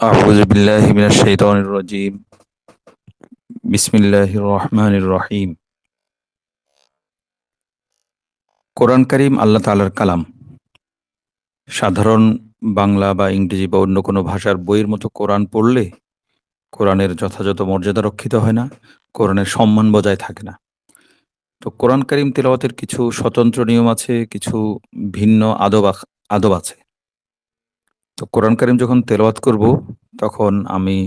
أعوذ بالله من الشيطان الرجيم بسم الله الرحمن الرحيم কোরআন করিম আল্লাহ তাআলার কালাম সাধারণ বাংলা বা ইংরেজি বা অন্য কোনো ভাষার বইয়ের মতো কোরআন পড়লে কোরআনের যথাযথ মর্যাদা রক্ষিত হয় না কোরআনের সম্মান বজায় থাকে না তো কোরআন করিম তেলাওয়াতের কিছু স্বতন্ত্র নিয়ম আছে কিছু ভিন্ন আদব আখ- আদব আছে তো কোরআন করিম যখন তেলাওয়াত করব, তখন আমি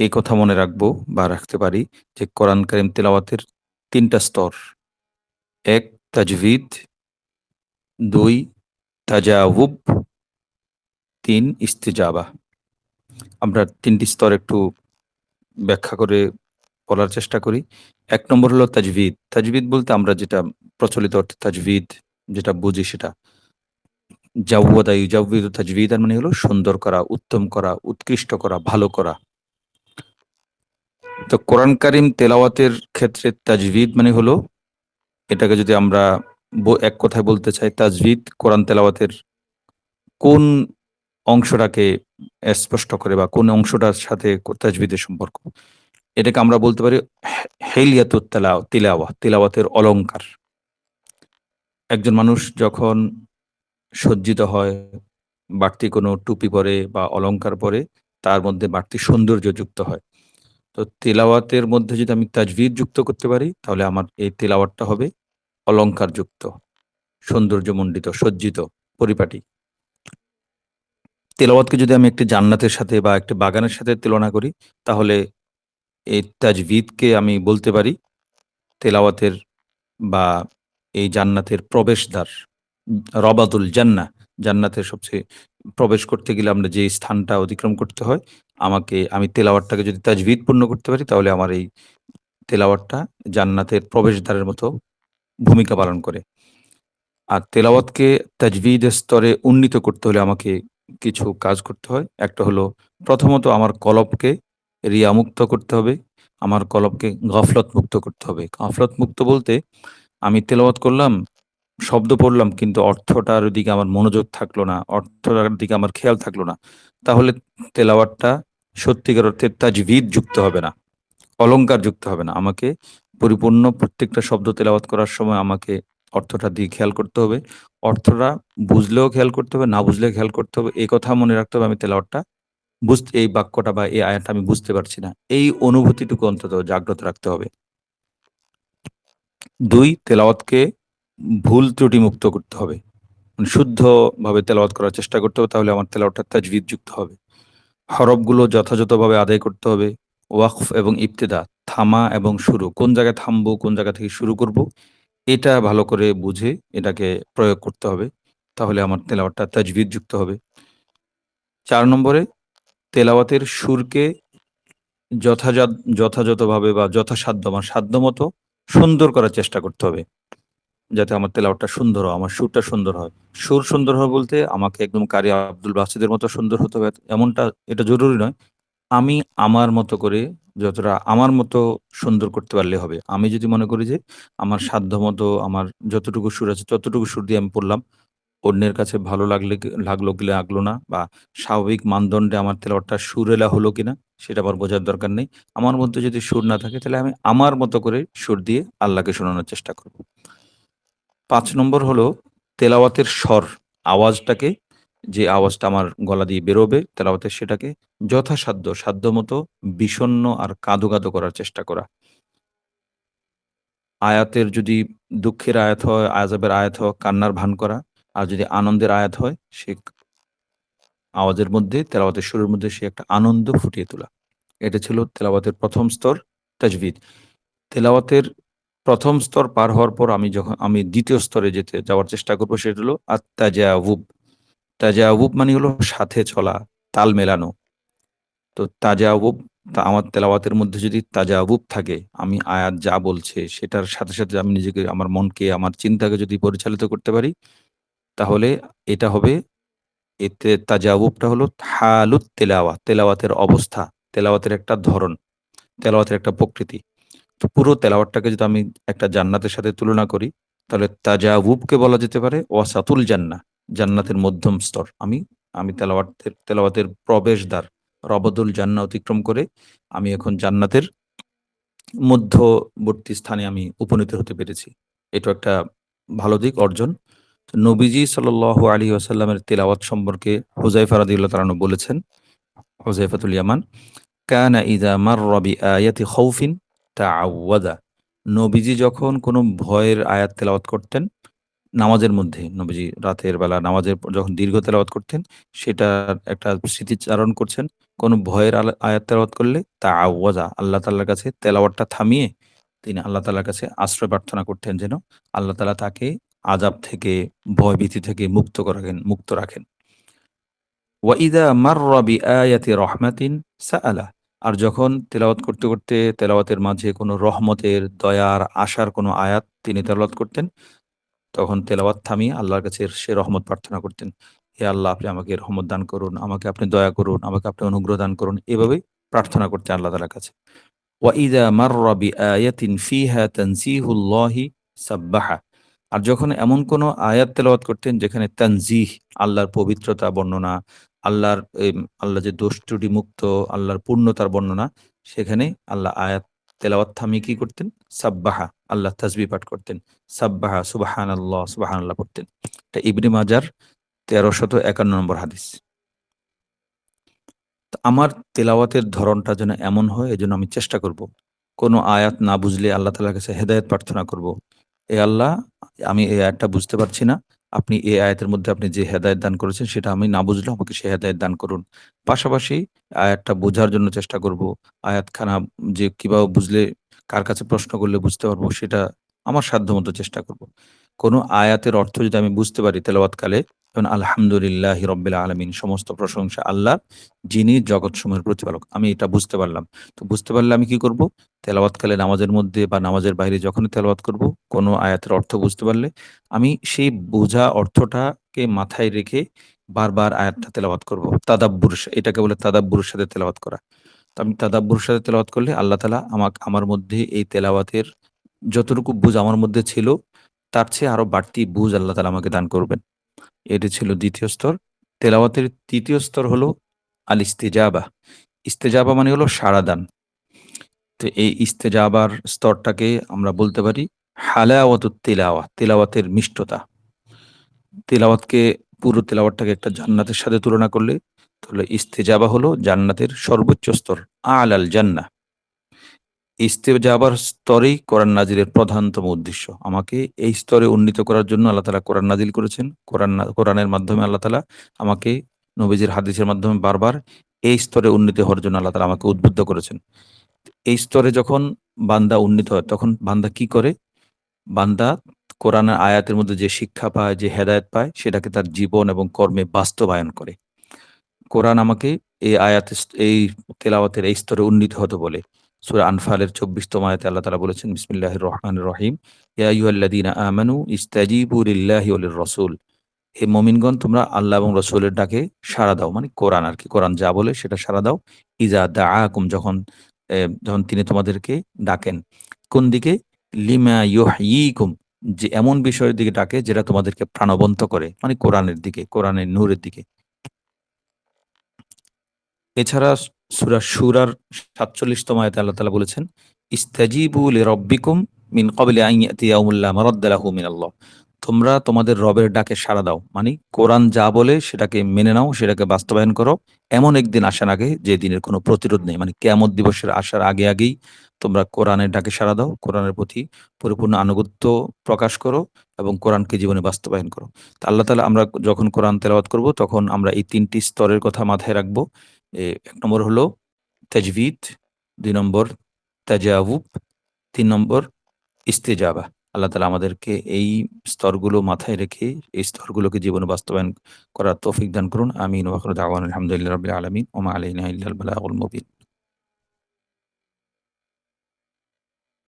এই কথা মনে রাখব বা রাখতে পারি যে কোরআন করিম তেলাওয়াতের তিনটা স্তর। এক তাজভিদ দুই তাজাউব তিন, ইস্তেজাবা। আমরা তিনটি স্তর একটু ব্যাখ্যা করে বলার চেষ্টা করি। এক নম্বর হলো তাজভিদ তাজভিদ বলতে আমরা যেটা প্রচলিত অর্থে তাজভিদ যেটা বুঝি সেটা। জাউয়াদা ইউজাউবিদ তাজভিদ আর মানে হলো সুন্দর করা, উত্তম করা, উৎকৃষ্ট করা, ভালো করা। তো কোরআন কারিম তেলাওয়াতের ক্ষেত্রে তাজভিদ মানে হলো, এটাকে যদি আমরা এক কথায় বলতে চাই তাজভিদ কোরআন তেলাওয়াতের কোন অংশটাকে স্পষ্ট করে বা কোন অংশটার সাথে তাজভিদের সম্পর্ক? এটাকে আমরা বলতে পারি হেলিয়াতুত তেলাও তিলাওয়া, তিলাওয়াতের অলঙ্কার একজন মানুষ যখন সজ্জিত হয় বাড়তি কোনো টুপি পরে বা অলঙ্কার পরে তার মধ্যে বাড়তি সৌন্দর্য যুক্ত হয়। তো তেলাওয়াতের মধ্যে যদি আমি তাজভিদ যুক্ত করতে পারি, তাহলে আমার এই তেলাওয়াতটা হবে অলংকার যুক্ত, সৌন্দর্যমণ্ডিত, সজ্জিত, পরিপাটি। তেলাওয়াতকে যদি আমি একটি জান্নাতের সাথে বা একটি বাগানের সাথে তুলনা করি, তাহলে এই তাজভিদকে আমি বলতে পারি তেলাওয়াতের বা এই জান্নাতের প্রবেশদ্বার। রবাদুল জান্না জান্নাতের সবচেয়ে প্রবেশ করতে গেলে আমরা যে স্থানটা অতিক্রম করতে হয়, আমাকে, আমি তেলাওয়াতটাকে যদি তাজভিদ পূর্ণ করতে পারি, তাহলে আমার এই তেলাওয়াতটা জান্নাতের প্রবেশদ্বারের মতো ভূমিকা পালন করে। আর তেলাওয়াতকে তাজভিদ স্তরে উন্নীত করতে হলে আমাকে কিছু কাজ করতে হয়। একটা হলো, প্রথমত আমার কলবকে রিয়া মুক্ত করতে হবে, আমার কলবকে গফলত মুক্ত করতে হবে। গফলত মুক্ত বলতে আমি তেলাওয়াত করলাম শব্দ পড়লাম, কিন্তু অর্থটার দিকে আমার মনোযোগ থাকল না, অর্থটার দিকে আমার খেয়াল থাকল না, তাহলে তেলাওয়াতটা সত্যিকার অর্থে তাজভিদ যুক্ত হবে না অলংকার যুক্ত হবে না। আমাকে পরিপূর্ণ প্রত্যেকটা শব্দ তেলাওয়াত করার সময় আমাকে অর্থটা দিয়ে খেয়াল করতে হবে, অর্থটা বুঝলেও খেয়াল করতে হবে, না বুঝলেও খেয়াল করতে হবে এই কথা মনে রাখতে হবে আমি তেলাওয়াতটা বুঝতে, এই বাক্যটা বা এই আয়াটা আমি বুঝতে পারছি না, এই অনুভূতিটুকু অন্তত জাগ্রত রাখতে হবে। দুই, তেলাওয়াতকে ভুল ত্রুটি মুক্ত করতে হবে। মানে শুদ্ধভাবে তেলাওয়াত করার চেষ্টা করতে হবে, তাহলে আমার তেলাওয়াতটা তাজভিদ যুক্ত হবে। হরফগুলো যথাযথভাবে আদায় করতে হবে, ওয়াকফ এবং ইবতেদা, থামা এবং শুরু। কোন জায়গায় থামবো, কোন জায়গা থেকে শুরু করব, এটা ভালো করে বুঝে এটাকে প্রয়োগ করতে হবে, তাহলে আমার তেলাওয়াতটা তাজভিদ যুক্ত হবে। চার নম্বরে, তেলাওয়াতের সুরকে যথাযথ যথাযথভাবে বা যথাসাধ্য, আমার সাধ্য মতো সুন্দর করার চেষ্টা করতে হবে। যাতে আমার তেলাওয়াতটা সুন্দর হয়, আমার সুরটা সুন্দর হয়। সুর সুন্দর হয় বলতে আমাকে একদম কারি আব্দুল বাসিদের মতো সুন্দর হতে হবে, এমনটা এটা জরুরি নয়। আমি আমার মতো করে যতটা আমার মতো সুন্দর করতে পারলে হবে। আমি যদি মনে করি যে আমার সাধ্য মতো আমার যতটুকু সুর আছে ততটুকু সুর দিয়ে আমি পড়লাম, অন্যের কাছে ভালো লাগলে লাগল কি লাগল না বা স্বাভাবিক মানদণ্ডে আমার তেলাওয়াতটা সুরেলা হলো কিনা সেটা আবার বোঝার দরকার নেই। আমার মধ্যে যদি সুর না থাকে তাহলে আমি আমার মতো করে সুর দিয়ে আল্লাহকে শোনানোর চেষ্টা করব। পাঁচ নম্বর হলো তেলাওয়াতের স্বর, আওয়াজটাকে, যে আওয়াজটা আমার গলা দিয়ে বেরোবে তেলাওয়াতের সেটাকে যথাসাধ্য সাধ্য মতো বিষণ্ণ আর কাঁদো কাঁদো করার চেষ্টা করা। আয়াতের যদি দুঃখের আয়াত হয় আজাবের আয়াত হয়, কান্নার ভান করা, আর যদি আনন্দের আয়াত হয়, সে আওয়াজের মধ্যে, তেলাওয়াতের সুরের মধ্যে সে একটা আনন্দ ফুটিয়ে তোলা। এটা ছিল তেলাওয়াতের প্রথম স্তর তাজভিদ তেলাওয়াতের প্রথম স্তর পার হওয়ার পর আমি যখন, আমি দ্বিতীয় স্তরে যেতে যাওয়ার চেষ্টা করব সেটা হলো আত্মাজাউব তাজাউব মানে হলো সাথে চলা, তাল মেলানো। তো তাজাউব তা আমার তেলাওয়াতের মধ্যে যদি তাজাউব থাকে, আমি আয়াত যা বলছে সেটার সাথে সাথে আমি নিজেকে, আমার মনকে, আমার চিন্তাকে যদি পরিচালিত করতে পারি, তাহলে এটা হবে, এতে তাজাউবটা হলো হালুত তেলাওয়া তেলাওয়াতের অবস্থা, তেলাওয়াতের একটা ধরন, তেলাওয়াতের একটা প্রকৃতি। পুরো তেলাওয়াতটাকে যদি আমি একটা জান্নাতের সাথে তুলনা করি তাহলে তাজাউবকে বলা যেতে পারে ওয়াসাতুল জান্না জান্নাতের মধ্যম স্তর আমি আমি তেলাওয়াতের তেলাওয়াতের প্রবেশদ্বার রবদুল জান্না অতিক্রম করে আমি এখন জান্নাতের মধ্যবর্তী স্থানে আমি উপনীত হতে পেরেছি। এটা একটা ভালো দিক অর্জন। নবীজি সাল্লাল্লাহু আলাইহি ওয়াসাল্লামের তেলাওয়াত সম্পর্কে হুযায়ফা রাদিয়াল্লাহু তাআলা বলেছেন, হুযায়ফাতুল ইয়ামান, "কানা ইদা মার রবি বিআয়াতি খাউফিন তাআওয়াদা" নবীজি যখন কোনো ভয়ের আয়াত তেলাওয়াত করতেন, নামাজের মধ্যে নবীজি রাতের বেলা নামাজের যখন দীর্ঘ তেলাওয়াত করতেন, সেটার একটা স্মৃতিচারণ করছেন। কোনো ভয়ের আলা আয়াত তেলাওয়াত করলে তাআওয়াজা আল্লাহ তাআলার কাছে তেলাওয়াতটা থামিয়ে তিনি আল্লাহ তাআলার কাছে আশ্রয় প্রার্থনা করতেন যেন আল্লাহ তালা তাকে আজাব থেকে, ভয়ভীতি থেকে মুক্ত করাকেন মুক্ত রাখেন। ওয়া ইযা মাররা বিআয়াতি সা সাআলা আর যখন তেলাওয়াত করতে, করতে তেলাওয়াতের মাঝে কোনো রহমতের, দয়ার, আশার কোনো আয়াত তিনি তেলাওয়াত করতেন, তখন তেলাওয়াত থামিয়ে আল্লাহর কাছে সে রহমত প্রার্থনা করতেন। হে আল্লাহ আপনি আমাকে রহমত দান করুন, আমাকে আপনি দয়া করুন, আমাকে আপনি অনুগ্রহ দান করুন। এভাবেই প্রার্থনা করতেন আল্লাহ তাআলার কাছে। ওয়া ইযা মাররা বিআয়াতিন ফিহা তানজিহুল্লাহি সাব্বাহা আর যখন এমন কোনো আয়াত তেলাওয়াত করতেন যেখানে তানজিহ আল্লাহর পবিত্রতা বর্ণনা, আল্লাহর আল্লাহ যে দোষ ত্রুটি মুক্ত, আল্লাহর পূর্ণতার বর্ণনা, সেখানে আল্লাহ আয়াত তেলাওয়াত থামিয়ে কি করতেন? সাব্বাহা আল্লাহ তাসবিহ পাঠ করতেন। সাব্বাহা সুবহানাল্লাহ, সুবহানাল্লাহ পড়তেন। এটা ইবনে মাজার ১৩৫১ নম্বর হাদিস। আমার তেলাওয়াতের ধরনটা যেন এমন হয় এজন্য আমি চেষ্টা করব। কোনো আয়াত না বুঝলে আল্লাহ তাআলার কাছে হেদায়েত প্রার্থনা করব। এ আল্লাহ আমি এই আয়াতটা বুঝতে পারছি না। আপনি এই আয়াতের মধ্যে আপনি যে হেদায়ত দান করেছেন, সেটা আমি না বুঝলে আমাকে সে হেদায়ত দান করুন। পাশাপাশি আয়াতটা বোঝার জন্য চেষ্টা করব। আয়াতখানা যে কীভাবে বুঝলে, কার কাছে প্রশ্ন করলে বুঝতে পারব, সেটা আমার সাধ্যমতো চেষ্টা করব। কোনো আয়াতের অর্থ যদি আমি বুঝতে পারি তেলাওয়াতকালে যেমন আলহামদুলিল্লাহ রব্বিল আলামিন সমস্ত প্রশংসা আল্লাহ যিনি জগৎসমূহের প্রতিপালক। আমি এটা বুঝতে পারলাম। তো বুঝতে পারলে আমি কি করব? তেলাওয়াতকালে নামাজের মধ্যে বা নামাজের বাইরে যখনই তেলাওয়াত করব, কোনো আয়াতের অর্থ বুঝতে পারলে আমি সেই বোঝা অর্থটাকে মাথায় রেখে বারবার আয়াতটা তেলাওয়াত করব। তাদাব্বুর এটাকে বলে তাদাব্বুরের সাথে তেলাওয়াত করা। তো আমি তাদাব্বুরের সাথে তেলাওয়াত করলে আল্লাহ তালা আমাক আমার মধ্যে এই তেলাওয়াতের যতটুকু বুঝ আমার মধ্যে ছিল, তার চেয়ে আরও বাড়তি বুঝ আল্লাহ তাআলা আমাকে দান করবেন। এটি ছিল দ্বিতীয় স্তর। তেলাওয়াতের তৃতীয় স্তর হলো আল ইস্তিজাবা। ইস্তেজাবা মানে হলো সারাদান তো এই ইস্তেজাবার স্তরটাকে আমরা বলতে পারি হালাওয়াত তেলাওয়া তেলাওয়াতের মিষ্টতা। তেলাওয়াতকে, পুরো তেলাওয়াতটাকে একটা জান্নাতের সাথে তুলনা করলে তাহলে ইস্তেজাবা হলো জান্নাতের সর্বোচ্চ স্তর। আল আল জান্নাহ। ইস্তেজাবার স্তরেই কোরআন নাজিলের প্রধানতম উদ্দেশ্য। আমাকে এই স্তরে উন্নীত করার জন্য আল্লাহ তাআলা কোরআন নাজিল করেছেন। কোরআন কোরআনের মাধ্যমে আল্লাহ তাআলা আমাকে নবীজির হাদিসের মাধ্যমে বারবার এই স্তরে উন্নীত হওয়ার জন্য আল্লাহ তাআলা আমাকে উদ্বুদ্ধ করেছেন। এই স্তরে যখন বান্দা উন্নীত হয় তখন বান্দা কি করে? বান্দা কোরআনের আয়াতের মধ্যে যে শিক্ষা পায়, যে হেদায়ত পায় সেটাকে তার জীবন এবং কর্মে বাস্তবায়ন করে। কোরআন আমাকে এই আয়াত এই তেলাওয়াতের এই স্তরে উন্নীত হতে বলে। সূরা আনফালের ২৪ তম আল্লাহ তাআলা বলেছেন, বিসমিল্লাহির রহমানির রহিম। ইয়া আইয়ুহাল্লাযীনা আমানু ইস্তাজিবু লিল্লাহি ওয়া লির-রাসূল। হে মুমিনগণ, তোমরা আল্লাহ এবং রাসূলের ডাকে সাড়া দাও মানে কোরআন আরকি কোরআন যা বলে সেটা সাড়া দাও। ইজা দাআকুম যখন, এ, যখন তিনি তোমাদেরকে ডাকেন, কোন দিকে? লিমা ইউহয়িকুম যে এমন বিষয়ের দিকে ডাকে যেটা তোমাদেরকে প্রাণবন্ত করে মানে কোরআনের দিকে, কোরআনের নূরের দিকে। এছাড়া সূরা সুরার ৪৭ তম আয়াতে আল্লাহ তাআলা বলেছেন, ইস্তাজিবু লিরাব্বিকুম মিন ক্বাবলি আন ইয়াতিয়া ইয়াউমুল লা মারাদ্দা তোমরা তোমাদের রবের ডাকে সাড়া দাও মানে কোরআন যা বলে সেটাকে মেনে নাও, সেটাকে বাস্তবায়ন করো। এমন একদিন আসার আগে যে দিনের কোনো প্রতিরোধ নেই মানে কিয়ামত দিবসের আসার আগে আগেই তোমরা কোরআনের ডাকে সাড়া দাও, কোরআনের প্রতি পরিপূর্ণ আনুগত্য প্রকাশ করো এবং কোরআনকে জীবনে বাস্তবায়ন করো। তা আল্লাহ তালা আমরা যখন কোরআন তেলাওয়াত করব, তখন আমরা এই তিনটি স্তরের কথা মাথায় রাখব। এক নম্বর হলো তাজভিদ দুই নম্বর তাজাউব তিন নম্বর ইস্তেজাবা। আল্লাহ তালা আমাদেরকে এই স্তরগুলো মাথায় রেখে এই স্তরগুলোকে জীবনে বাস্তবায়ন করার তৌফিক দান করুন। আমিন। ওয়াকর দাওয়ান আলহামদুলিল্লাহ রবিল আলমিন। ওমা আলাইনা